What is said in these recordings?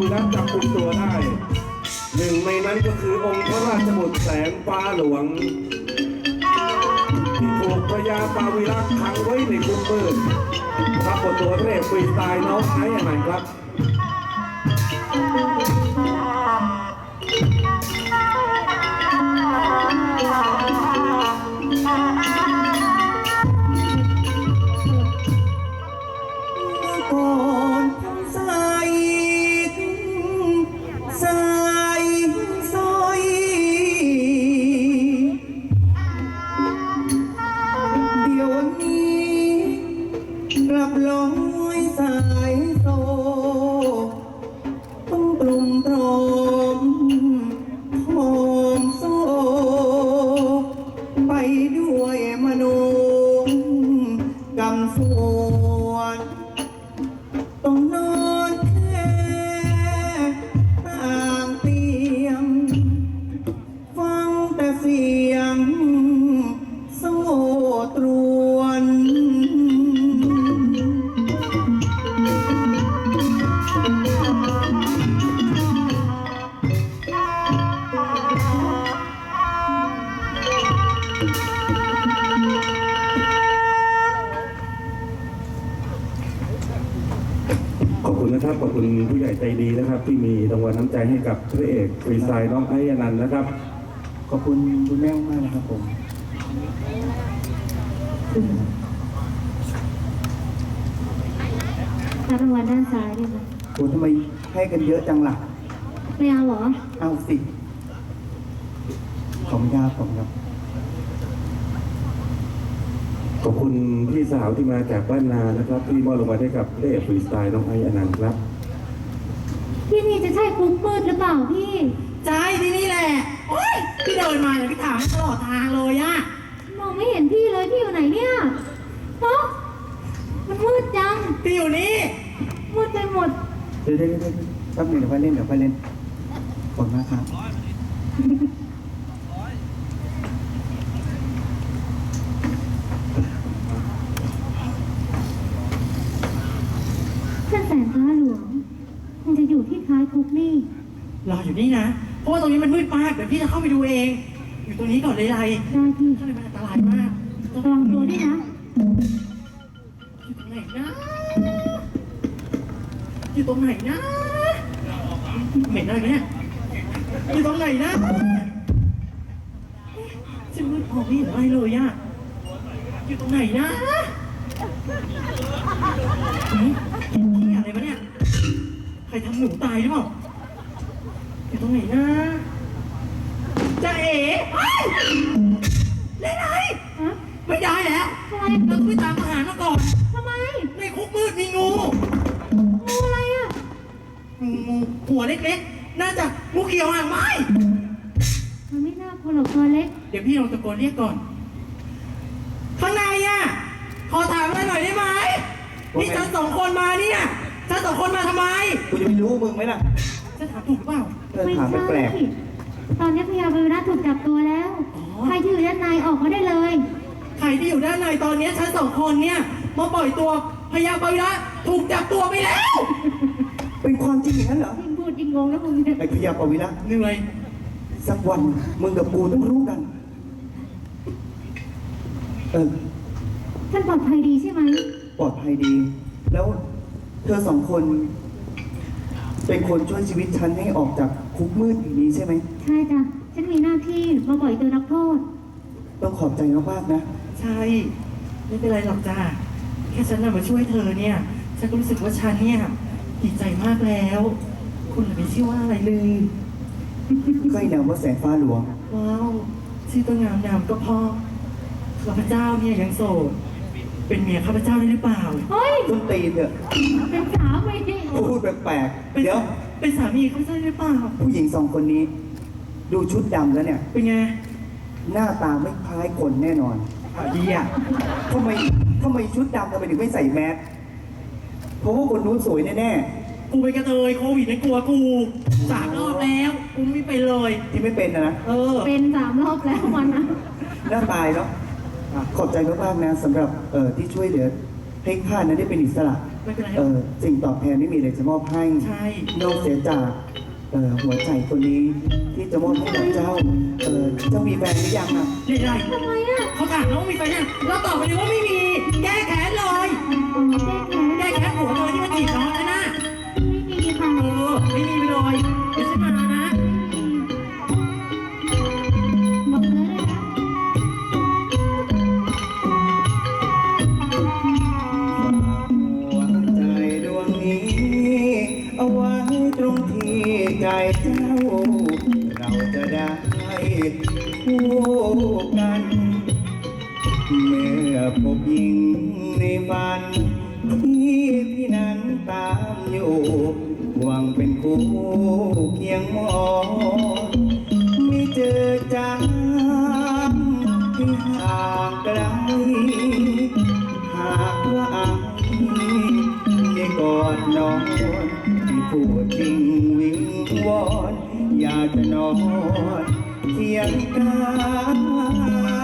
วิรัตจับกุมตัวได้ หนึ่งในนั้นก็คือองค์พระราชบุตรแสงฟ้าหลวง ที่ถูกพญาปาวิรัตขังไว้ในคุกมืดรับบทตัวเระเอกฟรีสไตล์น้องไอ้ยังไงครับ ใจให้กับพระเอกฟรีสไตล์น้องไอ้อนันต์นะครับ ขอบคุณคุณแม่มากนะครับผมรับรางวัลด้านซ้ายด้วยค่ะโอ้ทำไมให้กันเยอะจังล่ะ ไม่เอาเหรอ เอาสิ ของยาผมครับขอบคุณพี่สาวที่มาจากบ้านนานะครับ ที่มอบรางวัลให้กับพระเอกฟรีสไตล์น้องไอ้อนันต์ครับที่นี่ จะใช่คุกมืดหรือเปล่าพี่ใช่ที่นี่แหละโอ๊ยพี่เดินมาเนี่ยพี่ถามตลอดทางเลยอะมองไม่เห็นพี่เลยพี่อยู่ไหนเนี่ยฮะมันมืดจังพี่อยู่นี่มืดไปหมดเดี๋ยวเดี๋ยวเดี๋ยวแป๊บหนึงเดี๋ยวไปเล่นเดี๋ยวไปเล่นขอบคุณมากครับ ท่านแสนฟ้าหลวงคงจะอยู่ที่ท้ายคุกนี่ รออยู่ นี่นะ เพราะว่าตรงนี้มันมืดมากเดี๋ยวพี่จะเข้าไปดูเอง อยู่ตรงนี้ก่อนเลยไรได้พี่ข้างในมันอันตรายมากระวังตัวด้วยนะอยู่ตรงไหนนะอยู่ตรงไหนนะเหม็นอะไรเนี่ยอยู่ตรงไหนนะเอ๊ะฉันมืดพอพี่เห็นอะไรเลยอะอยู่ตรงไหนนะหืมนี่อะไรวะเนี่ย ใครทำหนูตายหรือเปล่า อยู่ตรงไหนนะจะเอ๋เฮ้ยเล่นอะไรฮะไม่ได้แล้วทำไมเราต้องไปตามอาหารมาก่อน ทำไมในคุกมืดมีงู งูอะไรอะงูงูหัวเล็กๆ น่าจะงูเขียวหางไหมมันไม่น่ากลัวหรอกตัวเล็กเดี๋ยวพี่ลองตะโกนเรียกก่อน ข้างในอะ ขอถามอะไรหน่อยได้ไหมนี่ฉันสองคนมาเนี่ยฉันสองคนมาทำไม กูจะไปรู้มึงไหมล่ะ ฉันถามถูกหรือเปล่าเออไม่ถามใช่แปลกตอนนี้พยาบาลรัฐถูกจับตัวแล้ว อ๋อ ใครที่อยู่ด้านในออกมาได้เลย ใครที่อยู่ด้านในตอนนี้ฉันสองคนเนี่ยมาปล่อยตัวพญาปาวิระถูกจับตัวไปแล้ว ๆเป็นความจริงอย่างนั้นเหรอ ยิ่งพูดยิ่งงงนะมึงเนี่ยไอ้พยาปวิระเหนื่อย สักวันมึงกับกูต้องรู้กัน เออ ท่านปลอดภัยดีใช่ไหม ปลอดภัยดี แล้วเธอสองคน เป็นคนช่วยชีวิตฉันให้ออกจากคุกมืดอย่างนี้ใช่ไหม ใช่จ้ะ ฉันมีหน้าที่มาปล่อยตัวนักโทษ ต้องขอบใจมากๆนะ ใช่ ไม่เป็นไรหรอกจ้าแค่ฉันน่ะมาช่วยเธอเนี่ย ฉันก็รู้สึกว่าฉันเนี่ยดีใจมากแล้ว คุณน่ะไม่ชื่อว่าอะไรเลย ก็ไอ้นามว่าแสงฟ้าหลวง ว้าว ชื่อตัวงามนามก็พอข้าพเจ้าเนี่ยยังโสด เป็นเมียข้าพเจ้าได้หรือเปล่า เฮ้ย ต้นตีนเถอะเป็นสาวไม่ได้พูดแปลกเป็นๆเดี๋ยว เป็นสามีข้าพเจ้าได้หรือเปล่า ผู้หญิงสองคนนี้ ดูชุดดำแล้วเนี่ย เป็นไงหน้าตาไม่คล้ายคนแน่นอนดีอะทำไมทำไมชุดดำทำไมถึงไม่ใส่แมสเพราะว่าคนนู้นสวยแน่กูเป็นกระเทยโควิดในกลัวกูสามรอบแล้วกูไม่ไปเลย ๆที่ไม่เป็นนะนะเออเป็นสามรอบแล้ววันนะหน้าตายเนาะอะ ขอบใจมากๆนะสำหรับเอ่อที่ช่วยเหลือให้ข้านั้นได้เป็นอิสระไไม่เป็นไรเออสิ่งตอบแทนไม่มีเลยจะมอบให้ใช่ นอกเสียจากเอ่อหัวใจคนนี้ที่จะมอบให้กับเจ้าเออเจ้ามีแฟนหรือยังอะเรื่อยทำไมอะๆเขาถามแล้วว่ามีแฟนยังเราตอบไปเลยว่าไม่มี แก้แค้นเลยอ๋อแก้แค้นแก้แค้นผัวเธอที่มาจีบน้อง เอาไว้ตรงที่ใจเจ้า เราจะได้คู่กัน เมื่อพบหญิงในฝัน ที่พี่นั้นตามอยู่หวังเป็นคู่เคียงมอนไม่เจอจังที่ห่างไกลหากว่าอังได้กอดน้อน ผู้จริงวิงวอน อยากจะนอนเทียงกา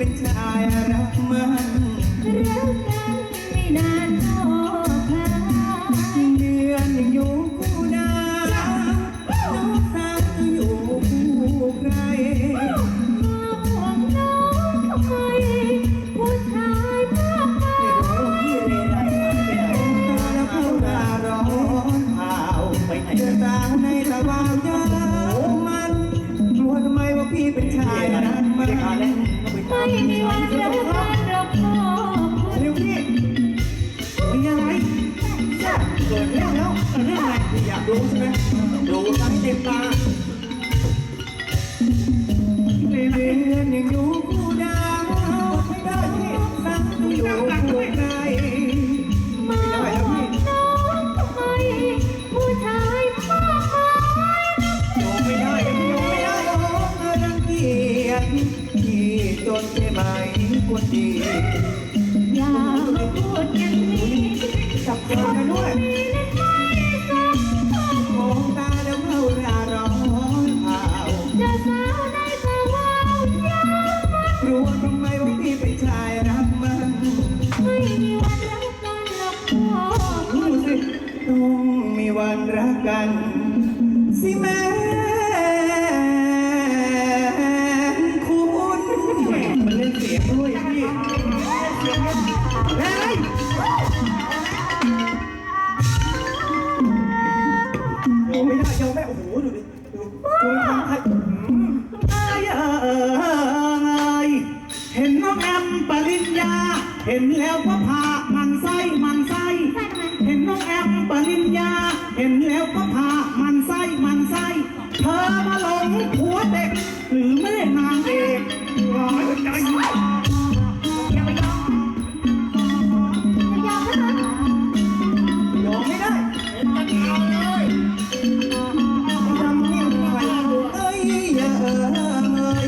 เป็นชายรักมันรักกันไม่นานก็คลาเดือนยังอยู่คู่ดาวน้องสาวจะอยู่คู่ใครมาห่วงน้องทำไมผู้ชายมากมายพี่เรไรไปไหนตาแล้วตาร้อนเผาไปไหนเดินตาในระว่างยามมันกลัวทำไมว่าพี่เป็นชายรักมัน ม่มีวันรักกันรอกพอเร็วพี่มีอะไรจ้ะเกิดเรื่องแล้วเรื่องอะไรพี่อยากรู้ใช่ไหมรู้ทั้งเต็มตา ผัวเด็ก หรือแม่นางเอกร้อยใจจะยอมไหมคะยอมไม่ได้ทำนี่มันใครเอ้ยอย่าเอ่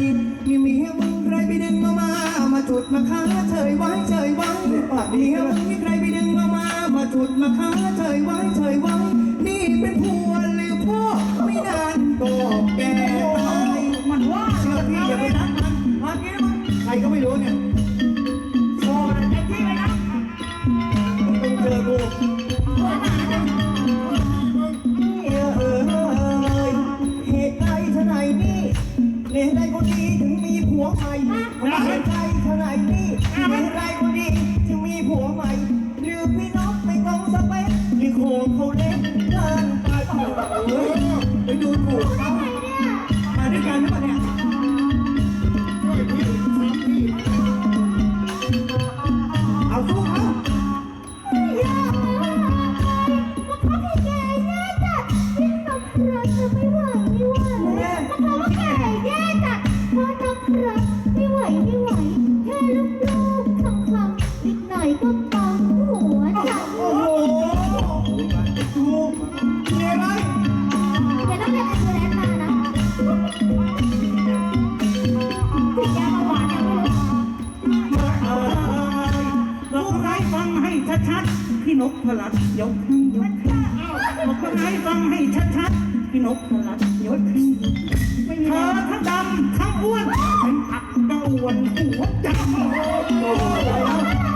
ยมีเมียมึงใครไปดึงมามา มาจุดมาค้าเฉยไว้เฉยไว้เมียมึงมีใครไปดึงมามา มาจุดมาค้าเฉยไว้เฉยไว้นี่เป็นผัวหรือพ่อไม่นานก็แก่ รก็ไม่รู้เนี่ยโซ่เต็มที่เลยนะมึงต้องเจอกูหัวหมาจะเออเออเอยเหตุใดเท่าไหนนี่เหตุใดคนดีถึงมีผัวใหม่เหตุใดเท่าไหนนี่ ชัดๆพี่นกพลัดยกให้ยกบอกคนาไงฟังให้ชัดๆพี่นกพลัดยกให้เธอทั้งดำทั้งอ้วนเป็นอักเดาอ้วนหัวใำ